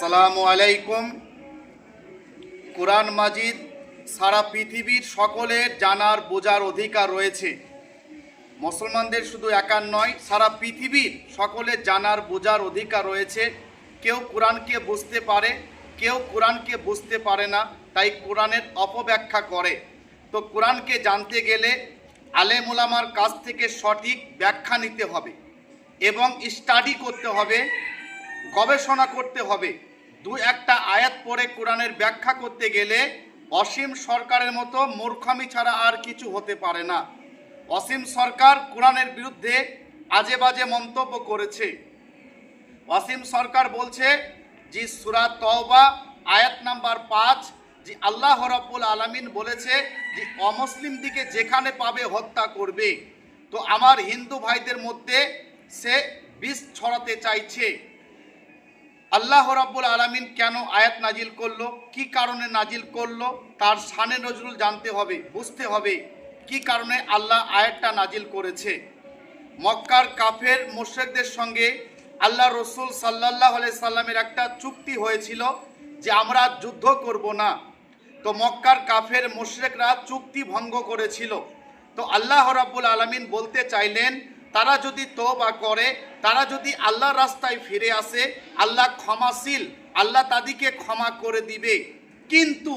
সালামু আলাইকুম। কোরআন মাজিদ সারা পৃথিবীর সকলের জানার বোঝার অধিকার রয়েছে। মুসলমানদের শুধু একার নয়, সারা পৃথিবীর সকলের জানার বোঝার অধিকার রয়েছে। কেউ কোরআনকে বুঝতে পারে, কেউ কোরআনকে বুঝতে পারে না, তাই কোরআনের অপব্যাখ্যা করে। তো কোরআনকে জানতে গেলে আলেমুলামার কাছ থেকে সঠিক ব্যাখ্যা নিতে হবে এবং স্টাডি করতে হবে। গবেষণা করতে হবে। দু একটা আয়াত পড়ে কোরআনের ব্যাখ্যা করতে গেলে অসীম সরকারের মতো মূর্খামি ছাড়া আর কিছু হতে পারে না। অসীম সরকার কোরআনের বিরুদ্ধে আজে বাজে মন্তব্য করেছে। অসীম সরকার বলছে যে সুরা তওবা আয়াত নাম্বার পাঁচ, যে আল্লাহ রব্বুল আলামিন বলেছে যে অমুসলিম দিকে যেখানে পাবে হত্যা করবে। তো আমার হিন্দু ভাইদের মধ্যে সে বিষ ছড়াতে চাইছে। আল্লাহ রাব্বুল আলামিন কেন আয়াত নাজিল করল? কি কারণে নাজিল করল? তার শানে নজরুল জানতে হবে, বুঝতে হবে কি কারণে আল্লাহ আয়াতটা নাজিল করেছে। মক্কার কাফের মোশেকদের সঙ্গে আল্লাহ রসুল সাল্লাহ সাল্লামের একটা চুক্তি হয়েছিল যে আমরা যুদ্ধ করব না। তো মক্কার কাফের মোশরেকরা চুক্তি ভঙ্গ করেছিল। তো আল্লাহ রাব্বুল আলামিন বলতে চাইলেন তারা যদি তওবা করে, তারা যদি আল্লাহ রাস্তায় ফিরে আসে, আল্লাহ ক্ষমাশীল, আল্লাহ তাদেরকে ক্ষমা করে দিবে। কিন্তু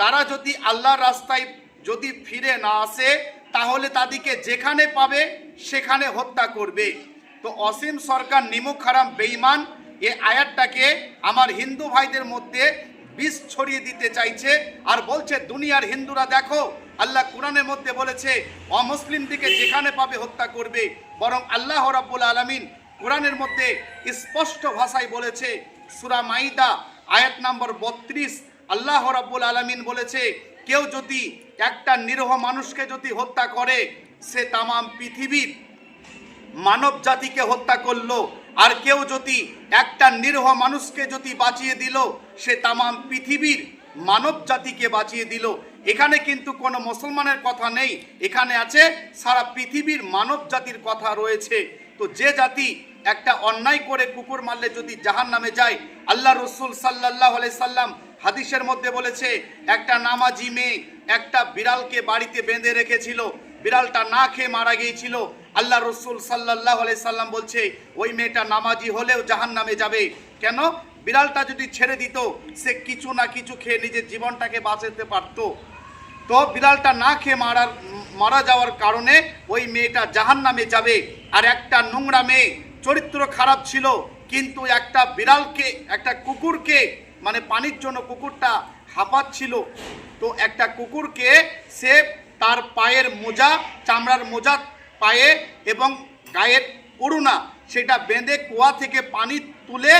তারা যদি আল্লাহ রাস্তায় যদি ফিরে না আসে, তাহলে তাদেরকে যেখানে পাবে, সেখানে হত্যা করবে। তো অসীম সরকার, নিমুখ হারাম বেইমান এ আয়াতটাকে আমার হিন্দু ভাইদের মধ্যে বিষ ছড়িয়ে দিতে চাইছে আর বলছে, দুনিয়ার হিন্দুরা দেখো আল্লাহ কোরআনের মধ্যে বলেছে অমুসলিম দিকে যেখানে পাবে হত্যা করবে। বরং আল্লাহ রাব্বুল আলামিন কোরআনের মধ্যে স্পষ্ট ভাষায় বলেছে, সুরা মাইদা, আয়াত নম্বর বত্রিশ, আল্লাহ রাব্বুল আলামিন বলেছে, কেউ যদি একটা নিরহ মানুষকে যদি হত্যা করে, সে তামাম পৃথিবীর মানব জাতিকে হত্যা করল। আর কেউ যদি একটা নিরহ মানুষকে যদি বাঁচিয়ে দিল, সে তামাম পৃথিবীর মানব জাতিকে বাঁচিয়ে দিল। এখানে কিন্তু কোনো মুসলমানের কথা নেই। এখানে আছে, সারা পৃথিবীর মানব জাতির কথা রয়েছে। তো যে জাতি একটা অন্যায় করে কুকুর মারলে যদি জাহান নামে যায় আল্লাহ রসুল সাল্লাহ সাল্লাম হাদিসের মধ্যে বলেছে, একটা নামাজি মেয়ে একটা বিড়ালকে বাড়িতে বেঁধে রেখেছিল। বিড়ালটা না খেয়ে মারা গিয়েছিল। আল্লাহ রসুল সাল্লাহ সাল্লাম বলছে, ওই মেয়েটা নামাজি হলেও জাহান নামে যাবে। কেন? বিড়ালটা যদি ছেড়ে দিত, সে কিছু না কিছু খেয়ে নিজের জীবনটাকে বাঁচাতে পারত। তো বিড়ালটা না খেয়ে মারার, মারা যাওয়ার কারণে ওই মেয়েটা জাহান নামে যাবে। আর একটা নোংরা মেয়ে, চরিত্র খারাপ ছিল, কিন্তু একটা বিড়ালকে একটা কুকুরকে মানে পানির জন্য কুকুরটা হাঁপাচ্ছিল। তো একটা কুকুরকে সে তার পায়ের মোজা, চামড়ার মোজা পায়ে এবং গায়ের করুণা সেটা বেঁধে কুয়া থেকে পানি তুলে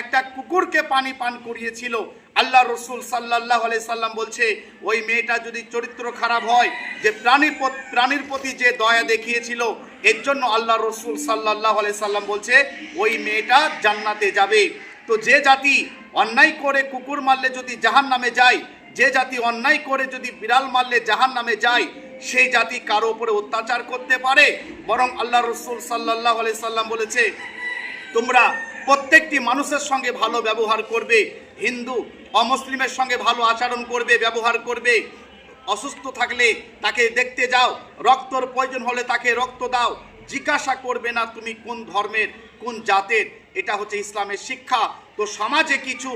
একটা কুকুরকে পানি পান করিয়েছিল। আল্লাহ রসুল সাল্লাহ সাল্লাম বলছে, ওই মেয়েটা যদি চরিত্র খারাপ হয়, যে প্রাণীর প্রাণীর প্রতি যে দয়া দেখিয়েছিল, এর জন্য আল্লাহ রসুল সাল্লাহ সাল্লাম বলছে, ওই মেয়েটা জান্নাতে যাবে। তো যে জাতি অন্যায় করে কুকুর মারলে যদি জাহান নামে যায়, যে জাতি অন্যায় করে যদি বিড়াল মারলে জাহান নামে যায়, সেই জাতি কারও উপরে অত্যাচার করতে পারে, বরং আল্লাহ রসুল সাল্লাহ সাল্লাম বলেছে, তোমরা প্রত্যেকটি মানুষের সঙ্গে ভালো ব্যবহার করবে, হিন্দু অমুসলিমের সঙ্গে ভালো আচরণ করবে, ব্যবহার করবে, অসুস্থ থাকলে তাকে দেখতে যাও, রক্তর প্রয়োজন হলে তাকে রক্ত দাও, জিজ্ঞাসা করবে না তুমি কোন ধর্মের, কোন জাতের, এটা হচ্ছে ইসলামের শিক্ষা। তো সমাজে কিছু,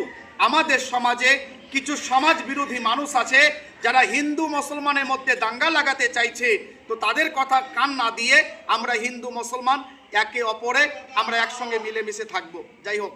আমাদের সমাজে কিছু সমাজ বিরোধী মানুষ আছে যারা হিন্দু মুসলমানের মধ্যে দাঙ্গা লাগাতে চাইছে। তো তাদের কথা কান না দিয়ে আমরা হিন্দু মুসলমান, একে অপরে আমরা একসঙ্গে মিলেমিশে থাকব। যাই হোক।